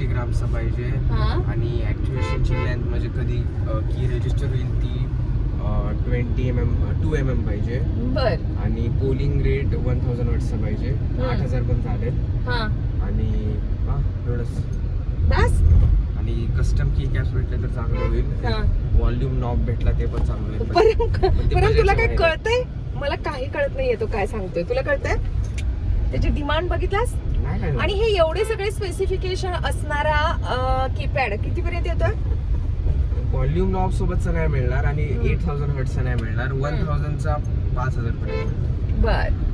Forty ग्रामचं पाहिजे आणि ॲक्च्युएशनची length म्हणजे कधी की रजिस्टर होईल ती twenty M M two M M पाहिजे. बर. आणि पोलिंग रेट वन थाउजंड वॉट्सचं पाहिजे. आठ हजार पण चालेल. आणि हां एवढंच. बस. आणि कस्टम की कॅप्स भेटले तर चांगलं होईल. व्हॉल्यूम नॉब भेटला ते पण चांगलं होईल. तुला काय. कळतंय? मला काही कळत नाहीये तो काय सांगतोय. तुला कळतंय? त्याची डिमांड बघितलास? आणि हे एवढे सगळे स्पेसिफिकेशन असणारा कीपॅड किती पर्यंत येतोय? व्हॉल्यूम नॉब सोबतचं नाही मिळणार आणि एट थाउजंड हर्टचा नाही मिळणार. वन. थाउजंडचा पाच हजार पर्यंत. बर.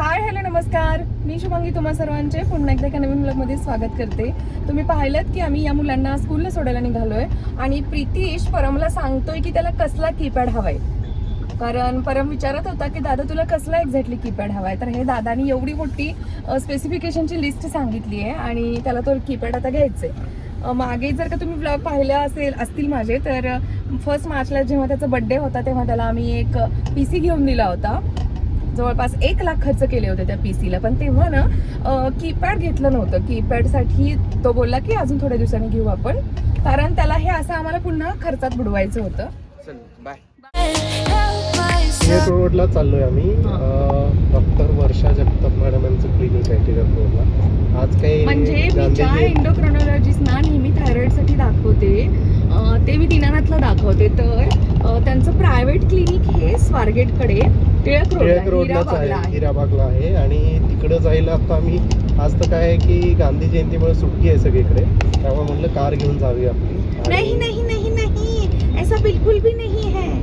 हाय हॅलो नमस्कार. मी शुभांगी तुम्हा सर्वांचे. पुन्हा एकदा एका नवीन ब्लॉगमध्ये स्वागत करते. तुम्ही पाहिलं की आम्ही या मुलांना स्कूलला सोडायला निघालोय. आणि प्रितीश परमला सांगतोय की त्याला कसला कीपॅड हवाय. कारण परम विचारत होता की दादा तुला कसला एक्झॅक्टली कीपॅड हवा आहे तर हे दादानी एवढी मोठी स्पेसिफिकेशनची लिस्ट सांगितली आहे आणि त्याला तो कीपॅड आता घ्यायचं आहे मागे जर का तुम्ही ब्लॉग पाहिला असेल असतील माझे तर फर्स्ट मार्चला जेव्हा त्याचा बड्डे होता तेव्हा त्याला आम्ही एक पी सी घेऊन दिला होता. जवळपास एक लाख खर्च केले होते त्या पी सीला पण तेव्हा ना कीपॅड घेतलं नव्हतं. कीपॅडसाठी तो बोलला की अजून थोड्या दिवसांनी घेऊ आपण. कारण त्याला हे असं आम्हाला पुन्हा खर्चात बुडवायचं होतं. बाय टिळक रोडला चाललोय आम्ही. डॉक्टर वर्षा जगताप मॅडम यांचं क्लिनिक आहे टिळक रोडला. आज काही म्हणजे मी गांधी ज्या जयंती- एंडोक्रोनॉलॉजिस्टना नेहमी थायरॉइडसाठी दाखवते. अं, ते मी दिनानाथला दाखवते. तर त्यांचं प्रायव्हेट क्लिनिक हे स्वारगेटकडे टिळक टिळक रोड रोडलाच आहे हिराबागला आहे. आणि तिकडे जायला आता आम्ही आज तर काय आहे की गांधी जयंतीमुळे सुट्टी आहे सगळीकडे. त्यामुळे म्हटलं कार घेऊन जावी आपली नहीं नहीं नहीं नहीं. ऐसा बिल्कुल भी नहीं है.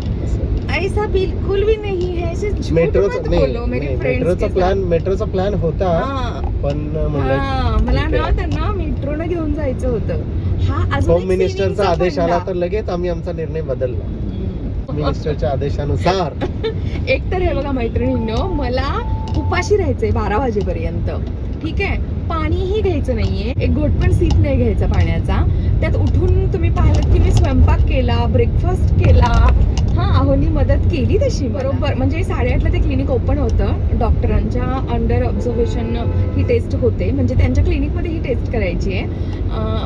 ऐसा बिल्कुल भी नहीं है नाही बोलो मेरी मेट्रोचा प्लॅन मेट्रोचा प्लॅन होता हाँ पण मला ना. त्यांना मेट्रोनं घेऊन जायचं होतं हा होम मिनिस्टरचा आदेश आला. तर लगेच आम्ही आमचा निर्णय बदलला. मिनिस्टरच्या आदेशानुसार एक तर हे बघा मैत्रिणींनो मला उपाशी राहायचंय बारा वाजेपर्यंत ठीक आहे? पाणीही घ्यायचं नाहीये. एक घोट पण सीप नाही घ्यायचा पाण्याचा. त्यात उठून तुम्ही पाहिलं की मी स्वयंपाक केला ब्रेकफास्ट केला. हा अहोनी मदत केली तशी. बरोबर. म्हणजे साडेआठला ते क्लिनिक ओपन होतं. डॉक्टरांच्या अंडर ऑब्झर्वेशन ही टेस्ट होते. म्हणजे त्यांच्या क्लिनिकमध्ये ही टेस्ट करायची आहे.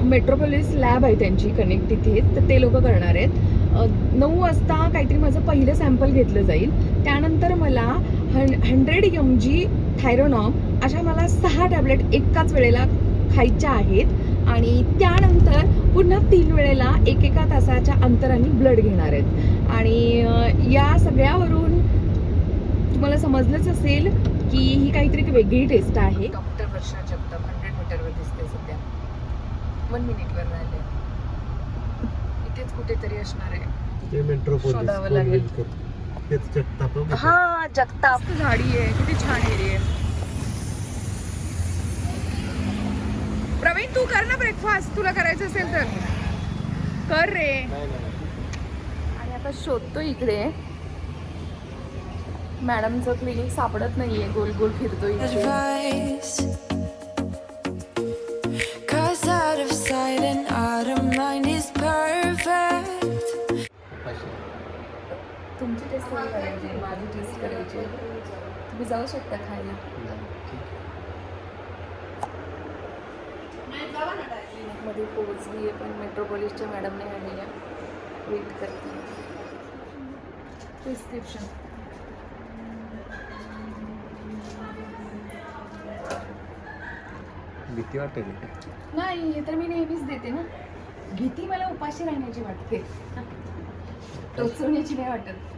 मेट्रोपोलिस लॅब आहे त्यांची कनेक्ट तिथे तर ते लोक करणार आहेत. नऊ वाजता काहीतरी माझं पहिलं सॅम्पल घेतलं जाईल. त्यानंतर मला हं हंड्रेड एम जी थायरोनॉम अशा मला सहा टॅबलेट एकाच वेळेला खायच्या आहेत. आणि त्यानंतर पुन्हा तीन वेळेला एक एका तासाच्या अंतराने ब्लड घेणार आहेत. आणि या सगळ्यावरून तुम्हाला समजलंच असेल की ही काहीतरी एक वेगळी टेस्ट आहे. डॉक्टर वर्षा जगताप हंड्रेड मीटरवर दिसते सध्या. वन मिनिटवर कुठेतरी असणार आहे. ते मेट्रो शोधावं लागेल. तेच जगताप हं. हा जगताप. झाडी आहे. किती छान एरिया आहे. प्रवीण तू कर ना ब्रेकफास्ट तुला करायचं असेल तर. कर रे. नाही, नाही. आणि आता शोधतो इकडे. मॅडमचं क्लिनिक सापडत नाहीये. गोल गोल फिरतो तुमची टेस्ट करायची? माझी टेस्ट करायची तुम्ही जाऊ शकता खायला. मध्ये पोहोचली आहे पण मेट्रोपॉलिसच्या मॅडमने आलेल्या. वेट करते. प्रिस्क्रिप्शन भीती वाटते नाही हे तर मी नेहमीच देते ना. भीती मला उपाशी राहण्याची वाटते. टोचवण्याची नाही वाटत.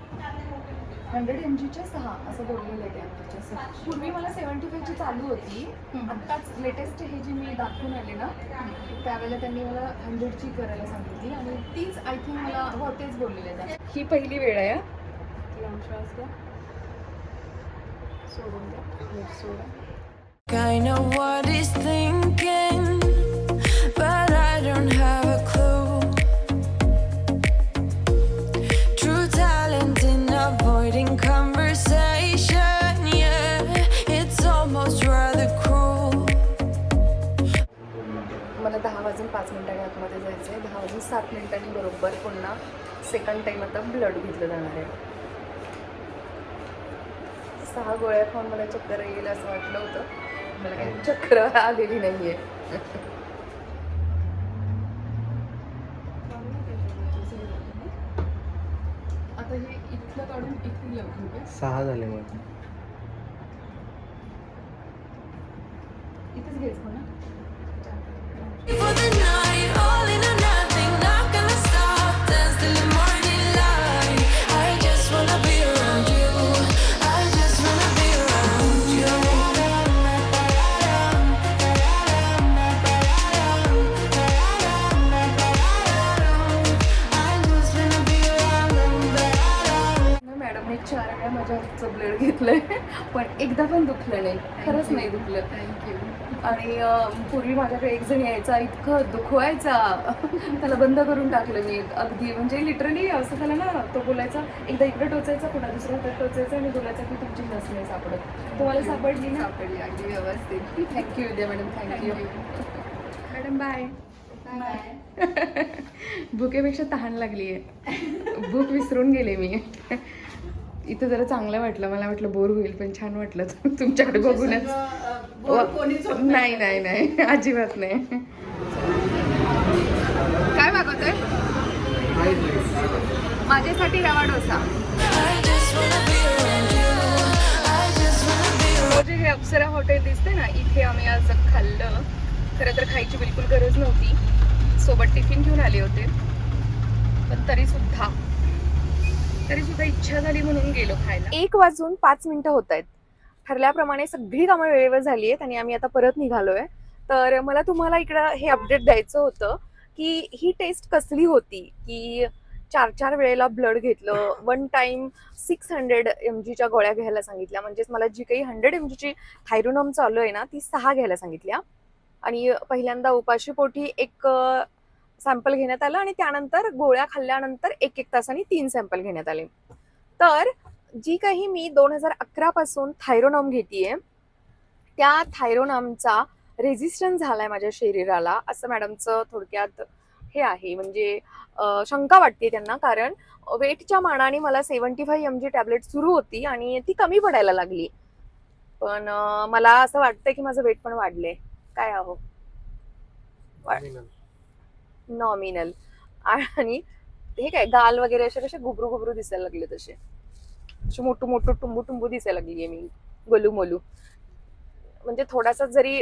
हंड्रेड एम जीच्या सहा असं बोललेलं आहे त्या पूर्वी मला सेवन्टी फायची चालू होती. आत्ताच लेटेस्ट हे जी मी दाखवून आले ना त्यावेळेला त्यांनी मला हंड्रेडची करायला सांगितली आणि तीच आय थिंक मला हो तेच बोललेले त्या. ही पहिली वेळ आहे हा. श्वास घ्या सोडून द्या. सोडा. I know what he's thinking, but I don't have पाच मिनिटांनी आतमध्ये जायचं आहे दहा वाजून सात मिनिटांनी बरोबर पुन्हा सेकंड टाईम आता ब्लड घेतलं जाणार आहे. सहा गोळ्या खाऊन मला चक्कर येईल असं वाटलं होतं. मला काही चक्कर आलेली नाहीये. आता हे इथलं काढून इथे लावून ठेवू सहा झाले मग इथेच घ्यायचं ना? घेतलंय पण एकदा पण दुखलं नाही. खरंच नाही दुखलं. थँक्यू आणि पूर्वी माझ्याकडे एक जण यायचा इतकं दुखवायचा. त्याला बंद करून टाकलं मी. अगदी म्हणजे लिटरली असं झालं ना तो बोलायचा एकदा इकडे टोचायचा पुन्हा दुसऱ्या हातात टोचायचा आणि बोलायचा की तुमची नस नाही सापडत. तुम्हाला सापडली ना. सापडली अगदी व्यवस्थित. Thank you Vidya madam thank you madam bye भुकेपेक्षा तहान लागली आहे भूक विसरून गेले मी. इथं जरा चांगलं वाटलं मला वाटलं बोर होईल पण छान वाटलं. तुमच्याकडे बघूनच. नाही. नाही नाही अजिबात नाही. काय मागवतोय? माझ्यासाठी रवा डोसा. हे अप्सरा हॉटेल दिसते ना इथे आम्ही आज खाल्लं. खरं तर खायची बिलकुल गरज नव्हती. सोबत टिफिन घेऊन आले होते. पण तरी सुद्धा तरी सुद्धा इच्छा झाली म्हणून गेलो खायला. एक वाजून पाच मिनिटं होत आहेत ठरल्याप्रमाणे सगळी कामं वेळेवर झाली आहेत आणि आम्ही आता परत निघालोय. तर मला तुम्हाला इकडं हे अपडेट द्यायचं होतं की ही टेस्ट कसली होती? की चार चार वेळेला ब्लड घेतलं one time six hundred M जीच्या गोळ्या घ्यायला सांगितल्या. म्हणजेच मला जी काही हंड्रेड एम जीची थायरोनॉम चालू आहे ना ती सहा घ्यायला सांगितल्या. आणि पहिल्यांदा उपाशीपोटी एक सॅम्पल घेण्यात आलं आणि त्यानंतर गोळ्या खाल्ल्यानंतर एक एक तासाने तीन सॅम्पल घेण्यात आले. तर जी काही मी दोन हजार अकरा पासून थायरोनॉम घेतेय त्या थायरोनॉमचा रेझिस्टन्स झालाय माझ्या शरीराला असं मॅडमचं थोडक्यात हे आहे. म्हणजे शंका वाटते त्यांना कारण वेटच्या मानाने मला seventy five M G tablet सुरू होती आणि ती कमी पडायला लागली. पण मला असं वाटतं की माझं वेट पण वाढलंय. काय आहो? नॉमिनल आणि हे काय गाल वगैरे असे कसे घुबरू घुबरू दिसायला लागले तसे. असे मोठू मोठू टुंबू टुंबू दिसायला लागली आहे मी गोलू मोलू. म्हणजे थोडासा जरी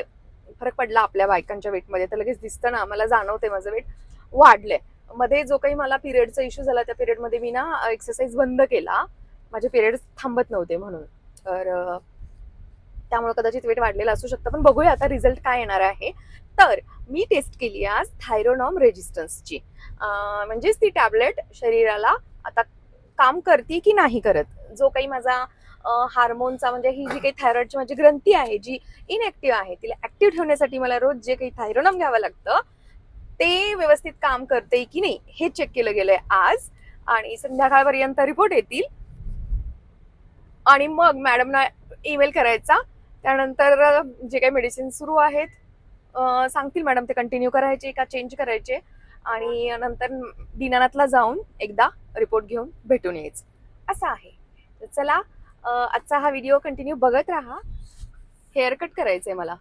फरक पडला आपल्या बायकांच्या वेटमध्ये तर लगेच दिसतं ना मला जाणवते माझं वेट वाढलंय. मध्ये जो काही मला पिरियडचा इश्यू झाला त्या पिरियडमध्ये मी ना एक्सरसाइज बंद केला. माझे पिरियड थांबत नव्हते म्हणून. तर त्यामुळे कदाचित वेट वाढलेलं असू शकतं. पण बघूया आता रिझल्ट काय येणार आहे. तर मी टेस्ट केली आज थायरोनॉम रेजिस्टन्सची म्हणजेच ती टॅबलेट शरीराला आता काम करते की नाही करत? जो काही माझा हार्मोनचा म्हणजे ही जी काही थायरॉइडची माझी ग्रंथी आहे जी इनएक्टिव्ह आहे तिला ऍक्टिव्ह ठेवण्यासाठी मला रोज जे काही थायरोनॉम घ्यावं लागतं ते व्यवस्थित काम करते की नाही हे चेक केलं गेलंय आज. आणि संध्याकाळपर्यंत रिपोर्ट येतील. आणि मग मॅडमना ईमेल करायचा त्यानंतर जे काही मेडिसिन सुरू आहेत सांगतील मॅडम ते कंटिन्यू करायचे का चेंज करायचे? आणि नंतर दीनानाथला जाऊन एकदा रिपोर्ट घेऊन भेटून यायचं. असं आहे. तर चला आजचा हा व्हिडिओ कंटिन्यू बघत राहा. हेअर कट करायचंय मला.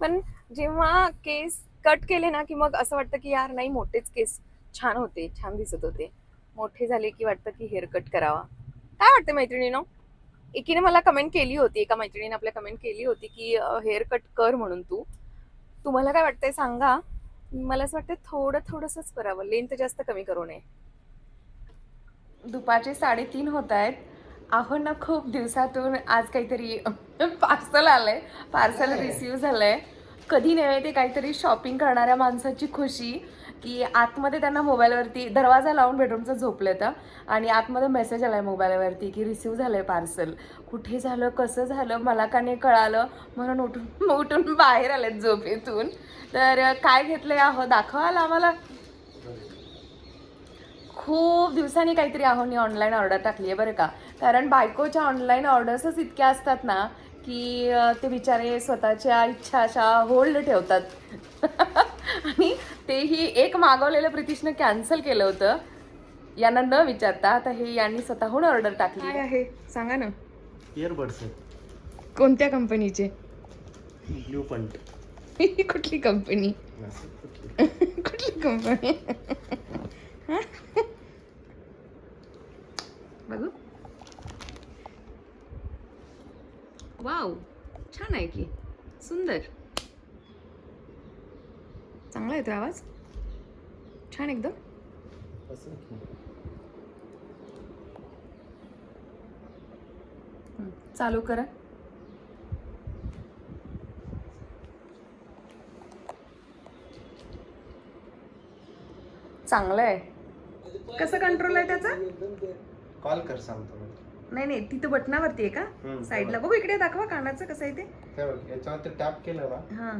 पण जेव्हा केस कट केले ना की मग असं वाटतं की यार नाही मोठेच केस छान होते छान दिसत होते. मोठे झाले की वाटतं की हेअर कट करावा. काय वाटतं मैत्रिणीनो? एकीने मला कमेंट केली होती एका मैत्रिणीने आपल्या कमेंट केली होती की हेअर कट कर म्हणून तू. तुम्हाला काय वाटतंय सांगा? मला असं वाटतं थोडं थोडंसंच करावं. लेंथ जास्त कमी करू नये. दुपारचे साडेतीन होत आहेत. आहो ना खूप दिवसातून आज काहीतरी पार्सल आलंय. पार्सल रिसिव्ह झालंय. कधी नव्हे ते काहीतरी शॉपिंग करणाऱ्या माणसाची खुशी. की आतमध्ये त्यांना मोबाईलवरती दरवाजा लावून बेडरूमचं झोपलं तर आणि आतमध्ये मेसेज आलाय मोबाईलवरती की रिसिव्ह आहे पार्सल कुठे झालं? कसं झालं? मला का नाही कळालं? म्हणून उठून उठून बाहेर आलेत झोपेतून. तर काय घेतलं आहे आहो दाखवाल आम्हाला. खूप दिवसांनी काहीतरी आहोनी ऑनलाईन ऑर्डर टाकली आहे बरं का. कारण बायकोच्या ऑनलाईन ऑर्डर्सच इतक्या असतात ना की ते बिचारे स्वतःच्या इच्छा अशा होल्ड ठेवतात. आणि तेही एक मागवलेलं प्रितिशनं कॅन्सल केलं होतं. यांना न विचारता आता हे यांनी स्वतःहून ऑर्डर टाकली. आहे? सांगा ना. इयरबड्स आहेत. कोणत्या कंपनीचे? ब्ल्यू पंट कुठली कंपनी? कुठली कंपनी? बघू. वाव छान आहे की. सुंदर. चांगला येतो आवाज. छान एकदम. चालू करा. चांगलं आहे. कसं कंट्रोल आहे त्याचा? कॉल कर सांगतो. नाही नाही तिथं बटनावरती आहे का? हम्म, साईडला. बघू इकडे दाखवा कानाचं कसं आहे ते. हे बघ टॅप केलं ना हा.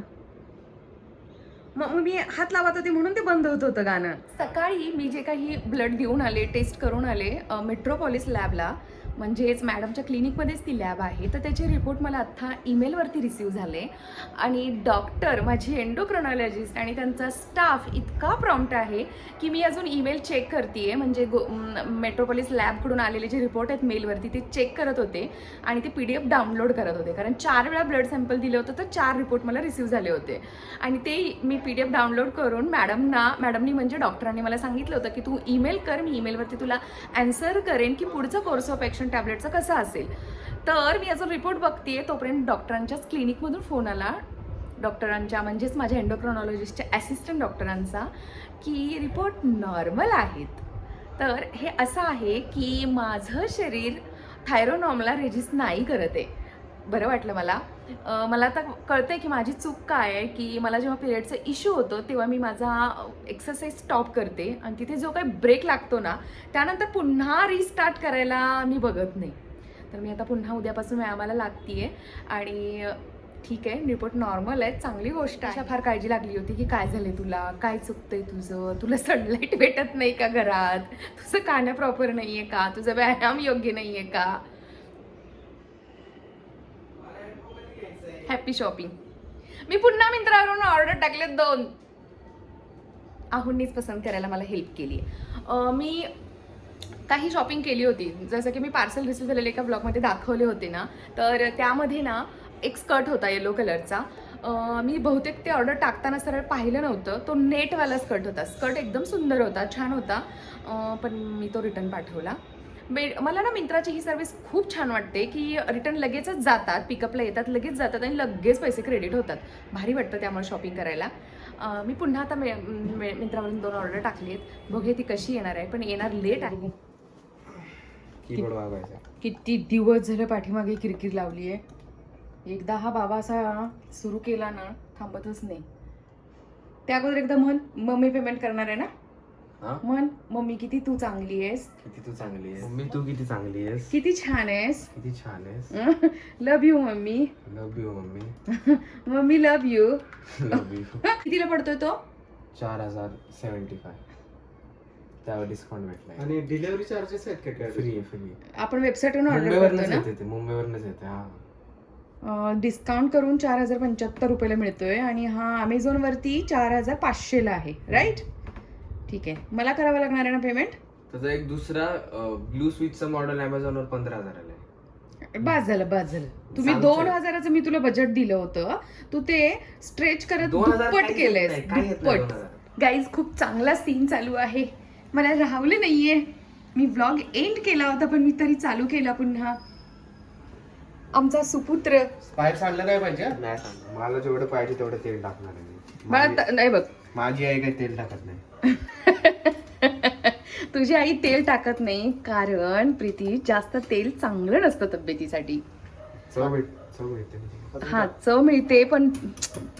मग मग मी हात लावत होते म्हणून ते बंद होत होतं गाणं. सकाळी मी जे काही ब्लड घेऊन आले टेस्ट करून आले मेट्रोपॉलिस लॅबला म्हणजेच मॅडमच्या क्लिनिकमध्येच ती लॅब आहे. तर त्याचे रिपोर्ट मला आत्ता ईमेलवरती रिसीव झाले आणि डॉक्टर माझी एंडोक्रोनॉलॉजिस्ट आणि त्यांचा स्टाफ इतका प्रॉम्प्ट आहे की मी अजून ईमेल चेक करते म्हणजे गो मेट्रोपॉलिस लॅबकडून आलेले जे रिपोर्ट आहेत मेलवरती ते चेक करत होते आणि ते पी डी एफ डाउनलोड करत होते. कारण चार वेळा ब्लड सॅम्पल दिलं होतं तर चार रिपोर्ट मला रिसीव झाले होते. आणि ते मी पी डी एफ डाउनलोड करून मॅडमना मॅडमनी म्हणजे डॉक्टरांनी मला सांगितलं होतं की तू ईमेल कर मी ईमेलवरती तुला ॲन्सर करेन की पुढचं कोर्स ऑफ ॲक्शन टॅबलेटचं कसं असेल? तर मी अजून रिपोर्ट बघते तोपर्यंत डॉक्टरांच्याच क्लिनिकमधून फोन आला. डॉक्टरांच्या म्हणजेच माझ्या एंडोक्रोनॉलॉजिस्टच्या ॲसिस्टंट डॉक्टरांचा की रिपोर्ट नॉर्मल आहेत. तर हे असं आहे की माझं शरीर थायरोनॉमला रेजिस्ट नाही करत आहे. बरं वाटलं मला. मला आता कळतंय की माझी चूक काय आहे की मला जेव्हा पिरियडचा इश्यू होतो तेव्हा मी माझा एक्सरसाइज स्टॉप करते आणि तिथे जो काही ब्रेक लागतो ना त्यानंतर पुन्हा रिस्टार्ट करायला मी बघत नाही. तर मी आता पुन्हा उद्यापासून व्यायामाला लागतीये आणि ठीक आहे रिपोर्ट नॉर्मल आहे चांगली गोष्ट आहे. अशा फार काळजी लागली होती की काय झालंय तुला? काय चुकतंय तुझं? तुला सनलाईट भेटत नाही का घरात? तुझं खाणं प्रॉपर नाही आहे का? तुझं व्यायाम योग्य नाही आहे का? हॅपी शॉपिंग मी पुन्हा मिंत्रावरून ऑर्डर टाकले दोन. आहुंनीच पसंत करायला मला हेल्प केली मी काही शॉपिंग केली होती. जसं की मी पार्सल रिसिव्ह झालेले एका ब्लॉगमध्ये दाखवले होते ना तर त्यामध्ये ना एक स्कर्ट होता येलो कलरचा मी बहुतेक ते ऑर्डर टाकताना सरळ पाहिलं नव्हतं. तो नेटवाला स्कर्ट होता. स्कर्ट एकदम सुंदर होता छान होता. पण मी तो रिटर्न पाठवला. मला ना मिंत्राची ही सर्विस खूप छान वाटते की रिटर्न लगेचच जातात पिकअपला येतात लगेच जातात आणि लगेच पैसे क्रेडिट होतात. भारी वाटतं त्यामुळे शॉपिंग करायला. मी पुन्हा आता मे मे- मिंत्रावरून दोन ऑर्डर टाकली आहेत. बघूया ती कशी येणार आहे पण येणार लेट आहे. किती दिवस झाले पाठीमागे किरकिर लावली आहे. एकदा हा बाबा असा सुरू केला ना थांबतच नाही. त्या अगोदर एकदा म्हण मम्मी पेमेंट करणार आहे ना? हा? म्हण मम्मी किती तू चांगली आहेस? किती तू चांगली आहेस? मम्मी तू किती चांगली आहेस? किती छान आहेस? किती छान आहेस? Love you mummy. Love you mummy. Mummy love you love you कितीला पडतोय तो? चार हजार सेवन्टी फाय. त्यावर डिस्काउंट भेटलाय. आणि डिलिव्हरी चार्जेस आहेत का काय फ्री आहे फ्री आपण वेबसाईटवरून ऑर्डर करतो मुंबईवरनच ना? येते ते मुंबईवरनच येते हा. डिस्काउंट करून चार हजार पंच्याहत्तर रुपयाला मिळतोय आणि हा अमेझॉनवरती चार हजार पाचशेला आहे राईट ठीक आहे. मला करावं लागणार आहे ना पेमेंट त्याचा एक दुसरा ब्लू स्विचचा मॉडेल अमेझॉनवर पंधरा हजाराला आहे. बास झालं बास झालं. तुम्ही. दोन हजाराचं मी तुला बजेट दिलं होतं. तू ते स्ट्रेच करत दोन हजार दुप्पट काहीच येत केलंयस नाही, काही येत नाही दुप्पट. हजार. गाईज खूप चांगला सीन चालू आहे. मला राहवलं नाहीये. मी व्लॉग एंड केला होता पण मी तरी चालू केला पुन्हा. आमचा सुपुत्र. बाहेर सांगलं काय पाहिजे? नाही सांग मला जेवढं पाहिजे तेवढं तेल टाकणार आहे मी. मला माझी- त- नाही बघ. माझी आई काही तेल टाकत नाही. तुझी आई तेल टाकत नाही कारण प्रीती जास्त तेल चांगलं नसतं तब्येतीसाठी. हा चव मिळते पण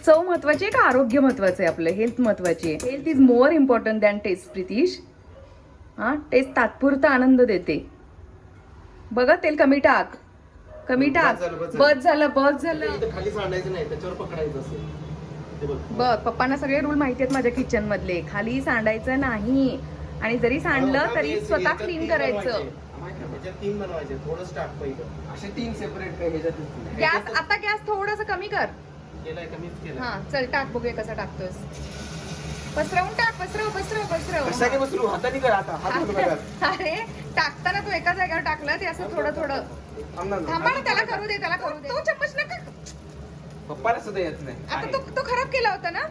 चव महत्वाची आहे का? आरोग्य महत्वाचं आहे आपलं हेल्थ महत्वाची आहे. Health is more important than test Pritish. हा टेस्ट तात्पुरता आनंद देते. बघा तेल कमी टाक. कमी टाक. बस झालं. बस झालं बस झालं. इथं खाली सांडायचं नाही त्याच्यावर पकडायचं असेल ते बघ. बघ पप्पांना सगळे रूल माहिती आहेत माझ्या किचन मधले. खाली सांडायचं नाही. आणि जरी सांडलं तरी स्वतः क्लीन करायचं. तीन बनवायचे थोडं स्टार्ट पहिलं. असे तीन सेपरेट. गॅस आता गॅस थोडस कमी कर. केलाय कमीच केलं हा चल टाक बघूया कसा टाकतोस. पसरवून टाक पसरव पसरव पसरव. बसलो हाताने कर आता. हात. अरे टाकताना तू एका जागेवर टाकलं ते असं थोडं थोडं. थांब ना, थांबा. ना त्याला करू दे त्याला करू दे. तो चम्मच नका. पप्पाला सुद्धा येत नाही. आता तो तो खराब केला होता ना.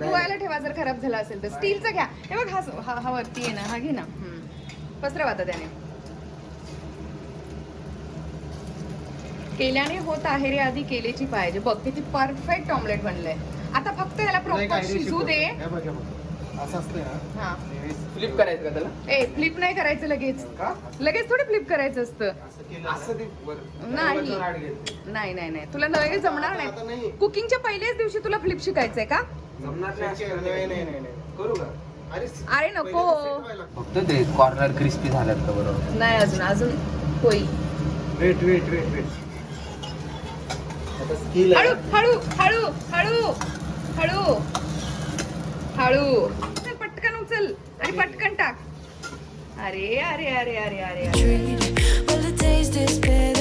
धुवायला ठेवा जर खराब झाला असेल तर. स्टीलचा घ्या. हे बघ हा हा हा वरती आहे ना हा घे ना. पसरव आता त्याने. केल्याने होत आहे रे आधी केलेची पाहिजे. बघ किती परफेक्ट ऑमलेट बनलंय. आता फक्त त्याला नाही, प्रॉपर शिजू. दे. फ्लिप करायचं का त्याला? ए फ्लिप नाही करायचं लगेच. का? लगेच थोडी फ्लिप करायचं असतं. नाही. नाही नाही नाही. तुला लगेच जमणार नाही. कुकिंगच्या पहिल्याच दिवशी तुला फ्लिप शिकायचंय का? जमणार नाही असं नाही नाही. नाही नाही करू का? अरे नको. फक्त ते कॉर्नर क्रिस्पी झाल्यात का बरोबर नाही अजून अजून होई. वेट वेट वेट वेट आता स्किल हळू हळू हळू हळू हळू. हळू. चल, पटकन उचल आणि पटकन टाक. अरे अरे अरे अरे अरे अरे. Treat. Well, the taste is bitter.